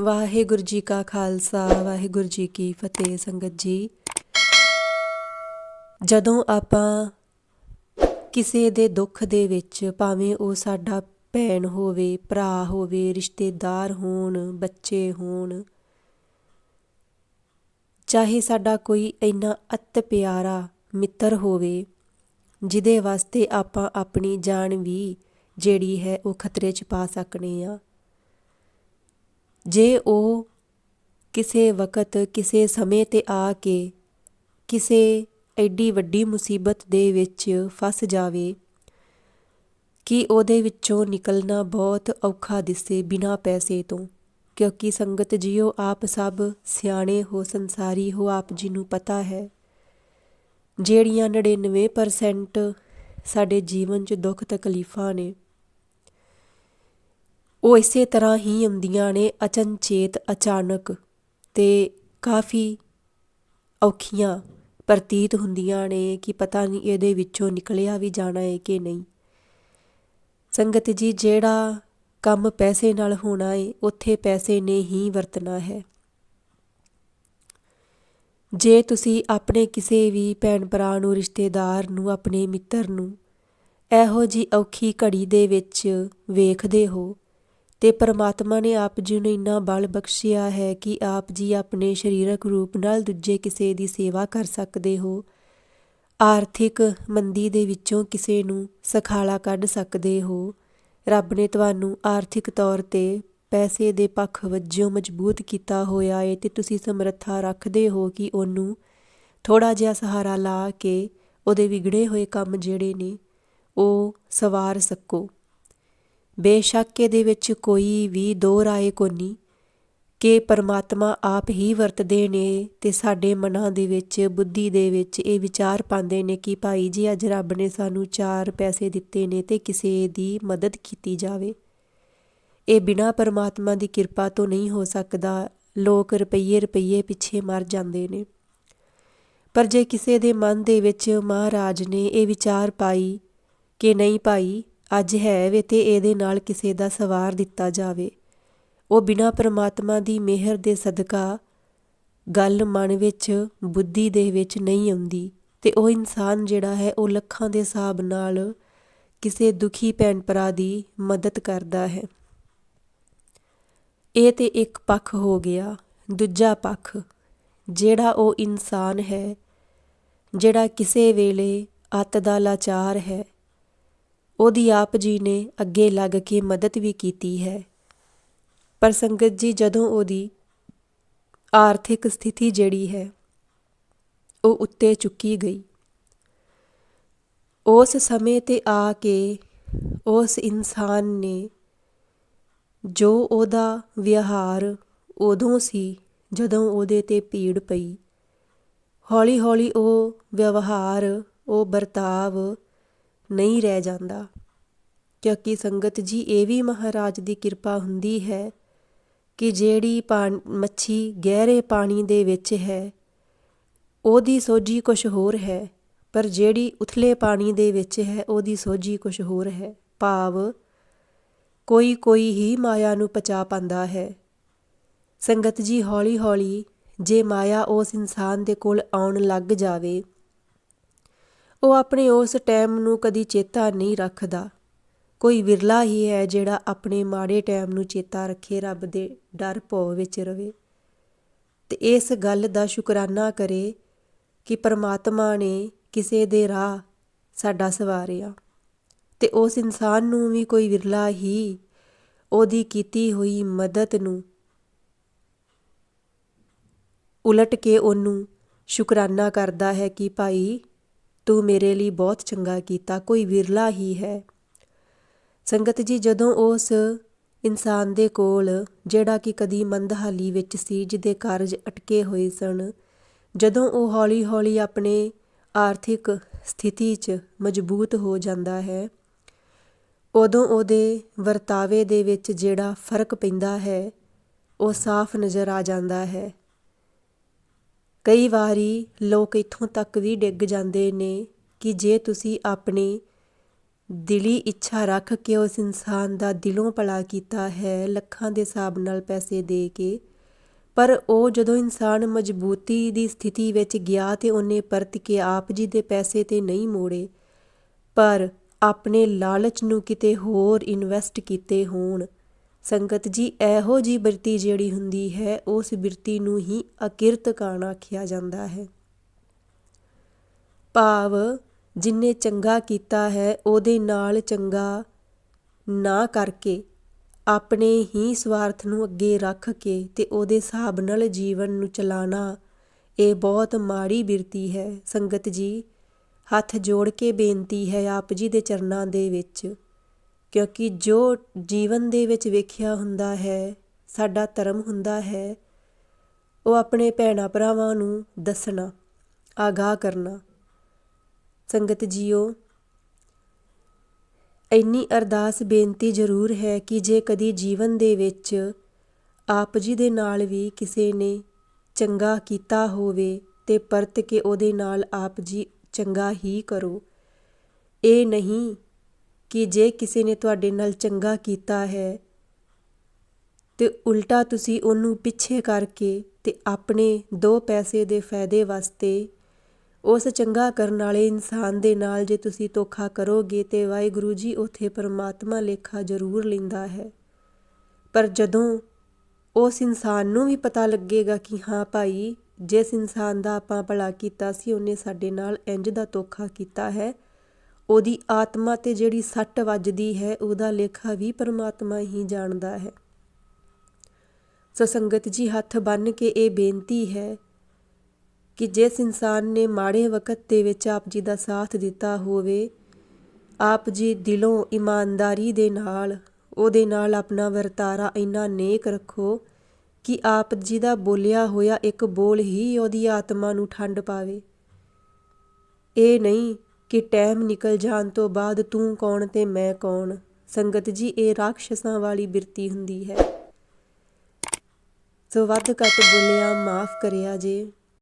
ਵਾਹਿਗੁਰੂ ਜੀ ਕਾ ਖਾਲਸਾ, ਵਾਹਿਗੁਰੂ ਜੀ ਕੀ ਫਤਿਹ ਸੰਗਤ ਜੀ। ਜਦੋਂ ਆਪਾਂ ਕਿਸੇ ਦੇ ਦੁੱਖ ਦੇ ਵਿੱਚ ਭਾਵੇਂ ਉਹ ਸਾਡਾ ਭੈਣ ਹੋਵੇ, ਭਰਾ ਹੋਵੇ, ਰਿਸ਼ਤੇਦਾਰ ਹੋਣ, ਬੱਚੇ ਹੋਣ, ਚਾਹੇ ਸਾਡਾ ਕੋਈ ਇੰਨਾ ਅਤ ਪਿਆਰਾ ਮਿੱਤਰ ਹੋਵੇ, ਜਿਹਦੇ ਵਾਸਤੇ ਆਪਾਂ ਆਪਣੀ ਜਾਨ ਵੀ ਜਿਹੜੀ ਹੈ ਉਹ ਖਤਰੇ 'ਚ ਪਾ ਸਕਨੇ ਆ। ਜੇ ਉਹ ਕਿਸੇ ਵਕਤ, ਕਿਸੇ ਸਮੇਂ ਤੇ ਆ ਕੇ ਕਿਸੇ ਐਡੀ ਵੱਡੀ ਮੁਸੀਬਤ ਦੇ ਵਿੱਚ ਫਸ ਜਾਵੇ ਕਿ ਉਹਦੇ ਵਿੱਚੋਂ ਨਿਕਲਣਾ ਬਹੁਤ ਔਖਾ ਦਿਸੇ ਬਿਨਾ ਪੈਸੇ ਤੋਂ, ਕਿਉਂਕਿ ਸੰਗਤ ਜੀਓ ਆਪ ਸਭ ਸਿਆਣੇ ਹੋ, ਸੰਸਾਰੀ ਹੋ, ਆਪ ਜੀ ਨੂੰ ਪਤਾ ਹੈ। ਜਿਹੜੀਆਂ 99% ਸਾਡੇ ਜੀਵਨ 'ਚ ਦੁੱਖ ਤਕਲੀਫਾਂ ਨੇ ਉਹ ਇਸੇ ਤਰ੍ਹਾਂ ਹੀ ਆਉਂਦੀਆਂ ਨੇ ਅਚਨਚੇਤ, ਅਚਾਨਕ ਤੇ ਕਾਫੀ ਔਖੀਆਂ ਪ੍ਰਤੀਤ ਹੁੰਦੀਆਂ ਨੇ ਕਿ ਪਤਾ ਨਹੀਂ ਇਹਦੇ ਵਿੱਚੋਂ ਨਿਕਲਿਆ ਵੀ ਜਾਣਾ ਹੈ ਕਿ ਨਹੀਂ। ਸੰਗਤ ਜੀ, ਜਿਹੜਾ ਕੰਮ ਪੈਸੇ ਨਾਲ ਹੋਣਾ ਏ ਉੱਥੇ ਪੈਸੇ ਨੇ ਹੀ ਵਰਤਣਾ ਹੈ। ਜੇ ਤੁਸੀਂ ਆਪਣੇ ਕਿਸੇ ਵੀ ਭੈਣ ਭਰਾ ਨੂੰ, ਰਿਸ਼ਤੇਦਾਰ ਨੂੰ, ਆਪਣੇ ਮਿੱਤਰ ਨੂੰ ਇਹੋ ਜੀ ਔਖੀ ਘੜੀ ਦੇ ਵਿੱਚ ਵੇਖਦੇ ਹੋ ਤੇ ਪਰਮਾਤਮਾ ਨੇ ਆਪ ਜੀ ਨੂੰ ਇੰਨਾ ਬਲ ਬਖਸ਼ਿਆ ਹੈ ਕਿ ਆਪ ਜੀ ਆਪਣੇ ਸਰੀਰਕ ਰੂਪ ਨਾਲ ਦੂਜੇ ਕਿਸੇ ਦੀ ਸੇਵਾ ਕਰ ਸਕਦੇ ਹੋ। ਆਰਥਿਕ ਮੰਦੀ ਦੇ ਵਿੱਚੋਂ ਕਿਸੇ ਨੂੰ ਸਖਾਲਾ ਕੱਢ ਸਕਦੇ ਹੋ। ਰੱਬ ਨੇ ਤੁਹਾਨੂੰ ਆਰਥਿਕ ਤੌਰ ਤੇ ਪੈਸੇ ਦੇ ਪੱਖ ਵਜੋਂ ਮਜ਼ਬੂਤ ਕੀਤਾ ਹੋਇਆ ਏ ਤੇ ਤੁਸੀਂ ਸਮਰੱਥਾ ਰੱਖਦੇ ਹੋ ਕਿ ਉਹਨੂੰ ਥੋੜਾ ਜਿਹਾ ਸਹਾਰਾ ਲਾ ਕੇ ਉਹਦੇ ਵਿਗੜੇ ਹੋਏ ਕੰਮ ਜਿਹੜੇ ਨੇ ਉਹ ਸਵਾਰ ਸਕੋ। ਬੇਸ਼ੱਕ ਇਹਦੇ ਵਿੱਚ ਕੋਈ ਵੀ ਦੋ ਰਾਏ ਕੋਨੀ ਕਿ ਪਰਮਾਤਮਾ ਆਪ ਹੀ ਵਰਤਦੇ ਨੇ ਤੇ ਸਾਡੇ ਮਨਾਂ ਦੇ ਵਿੱਚ, ਬੁੱਧੀ ਦੇ ਵਿੱਚ ਇਹ ਵਿਚਾਰ ਪਾਉਂਦੇ ਨੇ ਕਿ ਭਾਈ ਜੀ, ਅੱਜ ਰੱਬ ਨੇ ਸਾਨੂੰ ਚਾਰ ਪੈਸੇ ਦਿੱਤੇ ਨੇ ਤੇ ਕਿਸੇ ਦੀ ਮਦਦ ਕੀਤੀ ਜਾਵੇ। ਇਹ ਬਿਨਾ ਪਰਮਾਤਮਾ ਦੀ ਕਿਰਪਾ ਤੋਂ ਨਹੀਂ ਹੋ ਸਕਦਾ। ਲੋਕ ਰੁਪਈਏ ਰੁਪਈਏ ਪਿੱਛੇ ਮਰ ਜਾਂਦੇ ਨੇ। ਪਰ ਜੇ ਕਿਸੇ ਦੇ ਮਨ ਦੇ ਵਿੱਚ ਮਹਾਰਾਜ ਨੇ ਇਹ ਵਿਚਾਰ ਪਾਈ ਕਿ ਨਹੀਂ ਭਾਈ ਅੱਜ ਹੈ ਵੇ ਤੇ ਇਹਦੇ ਨਾਲ ਕਿਸੇ ਦਾ ਸਵਾਰ ਦਿੱਤਾ ਜਾਵੇ। ਉਹ ਬਿਨਾ ਪਰਮਾਤਮਾ ਦੀ ਮਿਹਰ ਦੇ ਸਦਕਾ ਗੱਲ ਮਨ ਵਿੱਚ, ਬੁੱਧੀ ਦੇ ਵਿੱਚ ਨਹੀਂ ਆਉਂਦੀ ਤੇ ਉਹ ਇਨਸਾਨ ਜਿਹੜਾ ਹੈ, ਉਹ ਲੱਖਾਂ ਦੇ ਹਿਸਾਬ ਨਾਲ ਕਿਸੇ ਦੁਖੀ ਭੈਣ ਭਰਾ ਦੀ ਮਦਦ ਕਰਦਾ ਹੈ। ਇਹ ਤੇ ਇੱਕ ਪੱਖ ਹੋ ਗਿਆ। ਦੂਜਾ ਪੱਖ, ਜਿਹੜਾ ਉਹ ਇਨਸਾਨ ਹੈ, ਜਿਹੜਾ ਕਿਸੇ ਵੇਲੇ ਅੱਤ ਦਾ ਲਾਚਾਰ ਹੈ ਉਹਦੀ ਆਪ ਜੀ ਨੇ ਅੱਗੇ ਲੱਗ ਕੇ ਮਦਦ ਵੀ ਕੀਤੀ ਹੈ। ਪਰ ਸੰਗਤ ਜੀ ਜਦੋਂ ਉਹਦੀ ਆਰਥਿਕ ਸਥਿਤੀ ਜਿਹੜੀ ਹੈ, ਉਹ ਉੱਤੇ ਚੁੱਕੀ ਗਈ। ਉਸ ਸਮੇਂ ਤੇ ਆ ਕੇ ਉਸ ਇਨਸਾਨ ਨੇ ਜੋ ਉਹਦਾ ਵਿਹਾਰ ਉਦੋਂ ਸੀ ਜਦੋਂ ਉਹਦੇ ਤੇ ਪੀੜ ਪਈ। ਹੌਲੀ ਹੌਲੀ ਉਹ ਵਿਵਹਾਰ, ਉਹ ਵਰਤਾਵ ਨਹੀਂ ਰਹਿ ਜਾਂਦਾ। ਕਿਉਂਕਿ ਸੰਗਤ ਜੀ, ਇਹ ਵੀ ਮਹਾਰਾਜ ਦੀ ਕਿਰਪਾ ਹੁੰਦੀ ਹੈ ਕਿ ਜਿਹੜੀ ਮੱਛੀ ਗਹਿਰੇ ਪਾਣੀ ਦੇ ਵਿੱਚ ਹੈ, ਉਹਦੀ ਸੋਝੀ ਕੁਝ ਹੋਰ ਹੈ। ਪਰ ਜਿਹੜੀ ਉਥਲੇ ਪਾਣੀ ਦੇ ਵਿੱਚ ਹੈ, ਉਹਦੀ ਸੋਝੀ ਕੁਝ ਹੋਰ ਹੈ। ਭਾਵ ਕੋਈ ਕੋਈ ਹੀ ਮਾਇਆ ਨੂੰ ਪਚਾ ਪਾਉਂਦਾ ਹੈ। ਸੰਗਤ ਜੀ ਹੌਲੀ ਹੌਲੀ ਜੇ ਮਾਇਆ ਉਸ ਇਨਸਾਨ ਦੇ ਕੋਲ ਆਉਣ ਲੱਗ ਜਾਵੇ ਉਹ ਆਪਣੇ ਉਸ ਟਾਈਮ ਨੂੰ ਕਦੀ ਚੇਤਾ ਨਹੀਂ ਰੱਖਦਾ। ਕੋਈ ਵਿਰਲਾ ਹੀ ਹੈ ਜਿਹੜਾ ਆਪਣੇ ਮਾੜੇ ਟਾਈਮ ਨੂੰ ਚੇਤਾ ਰੱਖੇ, ਰੱਬ ਦੇ ਡਰ ਭੋ ਵਿੱਚ ਰਵੇ। ਤੇ ਇਸ ਗੱਲ ਦਾ ਸ਼ੁਕਰਾਨਾ ਕਰੇ ਕਿ ਪਰਮਾਤਮਾ ਨੇ ਕਿਸੇ ਦੇ ਰਾਹ ਸਾਡਾ ਸਵਾਰਿਆ। ਤੇ ਉਸ ਇਨਸਾਨ ਨੂੰ ਵੀ ਕੋਈ ਵਿਰਲਾ ਹੀ ਉਹਦੀ ਕੀਤੀ ਹੋਈ ਮਦਦ ਨੂੰ ਉਲਟ ਕੇ ਉਹਨੂੰ ਸ਼ੁਕਰਾਨਾ ਕਰਦਾ ਹੈ ਕਿ ਭਾਈ ਤੂੰ ਮੇਰੇ ਲਈ ਬਹੁਤ ਚੰਗਾ ਕੀਤਾ, ਕੋਈ ਵਿਰਲਾ ਹੀ ਹੈ। ਸੰਗਤ ਜੀ, ਜਦੋਂ ਉਸ ਇਨਸਾਨ ਦੇ ਕੋਲ, ਜਿਹੜਾ ਕਿ ਕਦੀ ਮੰਦਹਾਲੀ ਵਿੱਚ ਸੀ, ਜਿਹਦੇ ਕਾਰਜ ਅਟਕੇ ਹੋਏ ਸਨ, ਜਦੋਂ ਉਹ ਹੌਲੀ-ਹੌਲੀ ਆਪਣੇ ਆਰਥਿਕ ਸਥਿਤੀ 'ਚ ਮਜ਼ਬੂਤ ਹੋ ਜਾਂਦਾ ਹੈ, ਉਦੋਂ ਉਹਦੇ ਵਰਤਾਵੇ ਦੇ ਵਿੱਚ ਜਿਹੜਾ ਫ਼ਰਕ ਪੈਂਦਾ ਹੈ, ਉਹ ਸਾਫ਼ ਨਜ਼ਰ ਆ ਜਾਂਦਾ ਹੈ। ਕਈ ਵਾਰੀ ਲੋਕ ਇੱਥੋਂ ਤੱਕ ਵੀ ਡਿੱਗ ਜਾਂਦੇ ਨੇ ਕਿ ਜੇ ਤੁਸੀਂ ਆਪਣੀ ਦਿਲੀ ਇੱਛਾ ਰੱਖ ਕੇ ਉਸ ਇਨਸਾਨ ਦਾ ਦਿਲੋਂ ਭਲਾ ਕੀਤਾ ਹੈ, ਲੱਖਾਂ ਦੇ ਹਿਸਾਬ ਨਾਲ ਪੈਸੇ ਦੇ ਕੇ, ਪਰ ਉਹ ਜਦੋਂ ਇਨਸਾਨ ਮਜ਼ਬੂਤੀ ਦੀ ਸਥਿਤੀ ਵਿੱਚ ਗਿਆ ਤੇ ਉਹਨੇ ਪਰਤ ਕੇ ਆਪ ਜੀ ਦੇ ਪੈਸੇ ਤੇ ਨਹੀਂ ਮੋੜੇ, ਪਰ ਆਪਣੇ ਲਾਲਚ ਨੂੰ ਕਿਤੇ ਹੋਰ ਇਨਵੈਸਟ ਕੀਤੇ ਹੋਣ। ਸੰਗਤ ਜੀ, ਇਹੋ ਜੀ ਬਿਰਤੀ ਜਿਹੜੀ ਹੁੰਦੀ ਹੈ, ਉਸ ਬਿਰਤੀ ਨੂੰ ਹੀ ਅਕਿਰਤ ਕਾਣ ਆਖਿਆ ਜਾਂਦਾ ਹੈ। ਭਾਵ ਜਿਨੇ ਚੰਗਾ ਕੀਤਾ ਹੈ, ਉਹਦੇ ਨਾਲ ਚੰਗਾ ਨਾ ਕਰਕੇ ਆਪਣੇ ਹੀ ਸਵਾਰਥ ਨੂੰ ਅੱਗੇ ਰੱਖ ਕੇ ਤੇ ਉਹਦੇ ਹਿਸਾਬ ਨਾਲ ਜੀਵਨ ਨੂੰ ਚਲਾਣਾ, ਇਹ ਬਹੁਤ ਮਾੜੀ ਬਿਰਤੀ ਹੈ। ਸੰਗਤ ਜੀ, ਹੱਥ ਜੋੜ ਕੇ ਬੇਨਤੀ ਹੈ ਆਪ ਜੀ ਦੇ ਚਰਨਾਂ ਦੇ ਵਿੱਚ ਕਿਉਂਕਿ ਜੋ ਜੀਵਨ ਦੇ ਵਿੱਚ ਵੇਖਿਆ ਹੁੰਦਾ ਹੈ, ਸਾਡਾ ਧਰਮ ਹੁੰਦਾ ਹੈ, ਉਹ ਆਪਣੇ ਭੈਣਾ ਭਰਾਵਾਂ ਨੂੰ ਦੱਸਣਾ, ਆਗਾਹ ਕਰਨਾ। ਸੰਗਤ ਜੀਓ, ਇੰਨੀ ਅਰਦਾਸ ਬੇਨਤੀ ਜ਼ਰੂਰ ਹੈ ਕਿ ਜੇ ਕਦੀ ਜੀਵਨ ਦੇ ਵਿੱਚ ਆਪ ਜੀ ਦੇ ਨਾਲ ਵੀ ਕਿਸੇ ਨੇ ਚੰਗਾ ਕੀਤਾ ਹੋਵੇ ਤੇ ਪਰਤ ਕੇ ਉਹਦੇ ਨਾਲ ਆਪ ਜੀ ਚੰਗਾ ਹੀ ਕਰੋ। ਇਹ ਨਹੀਂ ਕਿ ਜੇ ਕਿਸੇ ਨੇ ਤੁਹਾਡੇ ਨਾਲ ਚੰਗਾ ਕੀਤਾ ਹੈ ਤੇ ਉਲਟਾ ਤੁਸੀਂ ਉਹਨੂੰ ਪਿੱਛੇ ਕਰਕੇ ਤੇ ਆਪਣੇ ਦੋ ਪੈਸੇ ਦੇ ਫਾਇਦੇ ਵਾਸਤੇ ਉਸ ਚੰਗਾ ਕਰਨ ਵਾਲੇ ਇਨਸਾਨ ਦੇ ਨਾਲ ਜੇ ਤੁਸੀਂ ਧੋਖਾ ਕਰੋਗੇ ਤੇ ਵਾਹਿਗੁਰੂ ਜੀ ਉਥੇ ਪਰਮਾਤਮਾ ਲੇਖਾ ਜ਼ਰੂਰ ਲੈਂਦਾ ਹੈ। ਪਰ ਜਦੋਂ ਉਸ ਇਨਸਾਨ ਨੂੰ ਵੀ ਪਤਾ ਲੱਗੇਗਾ ਕਿ ਹਾਂ ਭਾਈ, ਜਿਸ ਇਨਸਾਨ ਦਾ ਆਪਾਂ ਭਲਾ ਕੀਤਾ ਸੀ, ਉਹਨੇ ਸਾਡੇ ਨਾਲ ਇੰਜ ਦਾ ਧੋਖਾ ਕੀਤਾ ਹੈ ਉਹਦੀ ਆਤਮਾ ਤੇ ਜਿਹੜੀ ਸੱਟ ਵੱਜਦੀ ਹੈ, ਉਹਦਾ ਲੇਖਾ ਵੀ ਪਰਮਾਤਮਾ ਹੀ ਜਾਣਦਾ ਹੈ। ਸੋ ਸੰਗਤ ਜੀ, ਹੱਥ ਬੰਨ ਕੇ ਇਹ ਬੇਨਤੀ ਹੈ ਕਿ ਜਿਸ ਇਨਸਾਨ ਨੇ ਮਾੜੇ ਵਕਤ ਦੇ ਵਿੱਚ ਆਪ ਜੀ ਦਾ ਸਾਥ ਦਿੱਤਾ ਹੋਵੇ, ਆਪ ਜੀ ਦਿਲੋਂ ਇਮਾਨਦਾਰੀ ਦੇ ਨਾਲ, ਉਹਦੇ ਨਾਲ ਆਪਣਾ ਵਰਤਾਰਾ ਇੰਨਾ ਨੇਕ ਰੱਖੋ ਕਿ ਆਪ ਜੀ ਦਾ ਬੋਲਿਆ ਹੋਇਆ ਇੱਕ ਬੋਲ ਹੀ ਉਹਦੀ ਆਤਮਾ ਨੂੰ ਠੰਡ ਪਾਵੇ। ਇਹ ਨਹੀਂ ਕਿ ਟਾਈਮ ਨਿਕਲ ਜਾਣ ਤੋਂ ਬਾਅਦ ਤੂੰ ਕੌਣ ਤੇ ਮੈਂ ਕੌਣ? ਸੰਗਤ ਜੀ, ਇਹ ਰਾਖਸ਼ਾਂ ਵਾਲੀ ਬਿਰਤੀ ਹੁੰਦੀ ਹੈ। ਸੋ ਵੱਧ ਘੱਟ ਬੋਲਿਆ, ਮਾਫ ਕਰਿਆ ਜੇ।